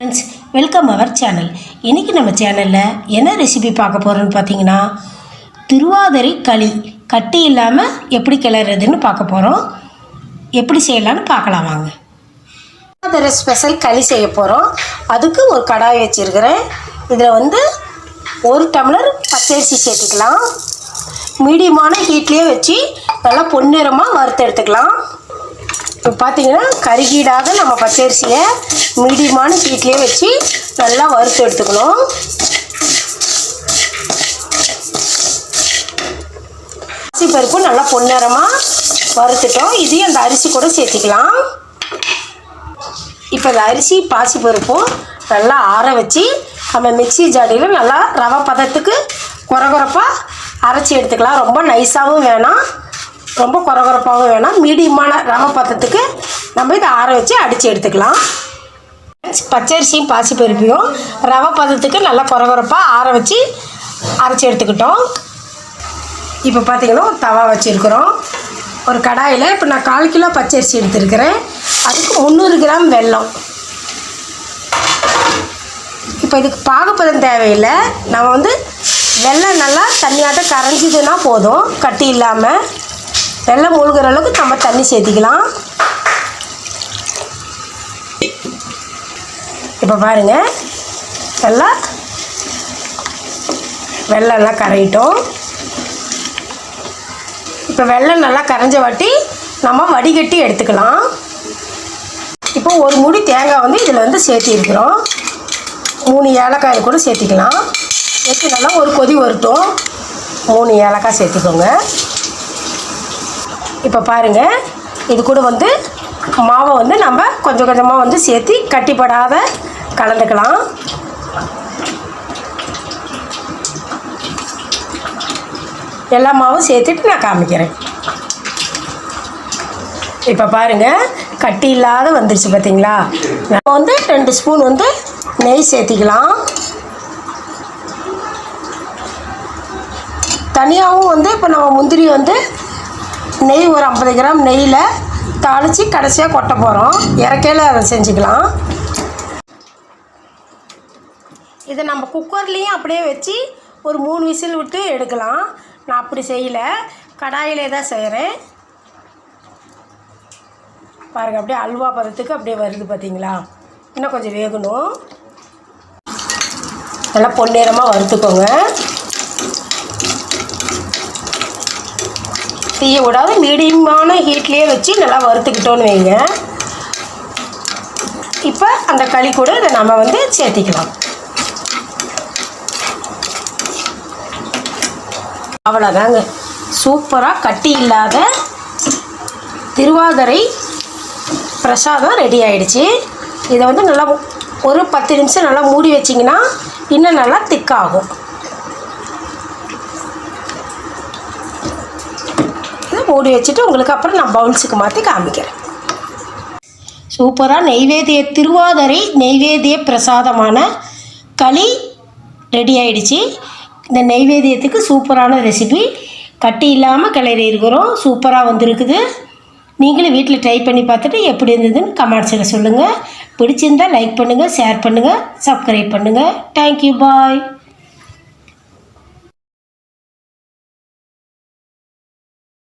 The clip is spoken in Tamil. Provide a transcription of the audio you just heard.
ஃப்ரெண்ட்ஸ் வெல்கம் அவர் சேனல் இன்றைக்கி நம்ம சேனலில் என்ன ரெசிபி பார்க்க போகிறோன்னு பார்த்தீங்கன்னா திருவாதிரை களி. கட்டி இல்லாமல் எப்படி கிளறதுன்னு பார்க்க போகிறோம் எப்படி செய்யலான்னு பார்க்கலாம் வாங்க. திருவாதிரை ஸ்பெஷல் களி செய்ய போகிறோம் அதுக்கு ஒரு கடாய் வச்சுருக்கிறேன். இதில் வந்து ஒரு டம்ளர் பச்சரிசி சேர்த்துக்கலாம். மீடியமான ஹீட்லேயே வச்சு நல்லா பொன்னிறமாக வறுத்து எடுத்துக்கலாம். இப்போ பார்த்தீங்கன்னா கருகீடாக நம்ம பச்சரிசியை மீடியமான ஹீட்லேயே வச்சு நல்லா வறுத்து எடுத்துக்கணும். அரிசி பருப்பு நல்லா பொன்னிறமாக வறுத்துட்டோம். இதையும் அந்த அரிசி கூட சேர்த்திக்கலாம். இப்போ இந்த அரிசி பாசி பருப்பும் நல்லா ஆற வச்சு நம்ம மிக்சி ஜாடியில் நல்லா ரவை பதத்துக்கு குறகுறப்பாக அரைச்சி எடுத்துக்கலாம். ரொம்ப நைஸாகவும் வேணாம். ரொம்ப குறகுறப்பாகவும் வேணாம். மீடியமான ரவை பத்தத்துக்கு நம்ம இதை ஆற வச்சு அடித்து எடுத்துக்கலாம். பச்சரிசியும் பாசிப்பருப்பையும் ரவை பதத்துக்கு நல்லா குறகுறப்பாக ஆற வச்சு அரைச்சி எடுத்துக்கிட்டோம். இப்போ பார்த்திங்கன்னா தவா வச்சுருக்குறோம். ஒரு கடாயில் இப்போ நான் கால் கிலோ பச்சரிசி எடுத்துருக்கிறேன். அதுக்கு முந்நூறு கிராம் வெல்லம். இப்போ இதுக்கு பாகுப்பதம் தேவையில்லை. நம்ம வந்து வெல்லம் நல்லா தண்ணியாட்ட கரைஞ்சிதுன்னா போதும். கட்டி இல்லாமல் வெள்ளம் மூழ்கிற அளவுக்கு நம்ம தண்ணி சேர்த்திக்கலாம். இப்போ பாருங்கள் நல்லா வெள்ளம்லாம் கரையிட்டோம். இப்போ வெள்ளம் நல்லா கரைஞ்ச வாட்டி நம்ம வடிகட்டி எடுத்துக்கலாம். இப்போ ஒரு முடி தேங்காய் வந்து இதில் வந்து சேர்த்திருக்கிறோம் மூணு ஏலக்காய் கூட சேர்த்திக்கலாம். சேர்த்து நல்லா ஒரு கொதி வரட்டும். மூணு ஏலக்காய் சேர்த்துக்கோங்க. இப்போ பாருங்கள் இது கூட வந்து மாவை வந்து நம்ம கொஞ்சம் கொஞ்சமாக வந்து சேர்த்து கட்டிப்படாத கலந்துக்கலாம். எல்லா மாவும் சேர்த்துட்டு நான் காமிக்கிறேன். இப்போ பாருங்கள் கட்டி இல்லாத வந்துருச்சு பார்த்தீங்களா நம்ம வந்து ரெண்டு ஸ்பூன் வந்து நெய் சேர்த்திக்கலாம். தனியாகவும் வந்து இப்போ நம்ம முந்திரி வந்து நெய் ஒரு ஐம்பது கிராம் நெய்யில் தாளித்து கடைசியாக கொட்ட போகிறோம் இறக்கையில் அதை செஞ்சுக்கலாம். இதை நம்ம குக்கர்லேயும் அப்படியே வச்சு ஒரு மூணு விசில் விட்டு எடுக்கலாம். நான் அப்படி செய்யலை. கடாயிலே தான் செய்கிறேன் பாருங்கள் அப்படியே அல்வா பதத்துக்கு அப்படியே வருது பார்த்தீங்களா இன்னும் கொஞ்சம் வேகணும். நல்லா பொன்னிறமாக வறுத்துக்கோங்க. தீய விடாது மீடியமான ஹீட்லேயே வச்சு நல்லா வறுத்துக்கிட்டோன்னு வைங்க. இப்போ அந்த களி கூட இதை நம்ம வந்து சேர்த்திக்கலாம். அவ்வளோதாங்க சூப்பராக கட்டி இல்லாத திருவாதிரை பிரசாதம் ரெடி ஆயிடுச்சு. இதை வந்து நல்லா ஒரு பத்து நிமிஷம் நல்லா மூடி வச்சிங்கன்னா இன்னும் நல்லா திக்காகும். மூடி வச்சுட்டு உங்களுக்கு அப்புறம் நான் பவுல்ஸுக்கு மாற்றி காமிக்கிறேன். சூப்பராக நெய்வேதிய திருவாதிரை நெய்வேதிய பிரசாதமான களி ரெடி ஆயிடுச்சு. இந்த நெய்வேதியத்துக்கு சூப்பரான ரெசிபி கட்டி இல்லாமல் கிளறி இருக்கிறோம். சூப்பராக வந்திருக்குது. நீங்களும் வீட்டில் ட்ரை பண்ணி பார்த்துட்டு எப்படி இருந்ததுன்னு கமெண்ட்ஸில் சொல்லுங்கள் பிடிச்சிருந்தால் லைக் பண்ணுங்கள் ஷேர் பண்ணுங்கள் சப்ஸ்கிரைப் பண்ணுங்கள் தேங்க்யூ பாய்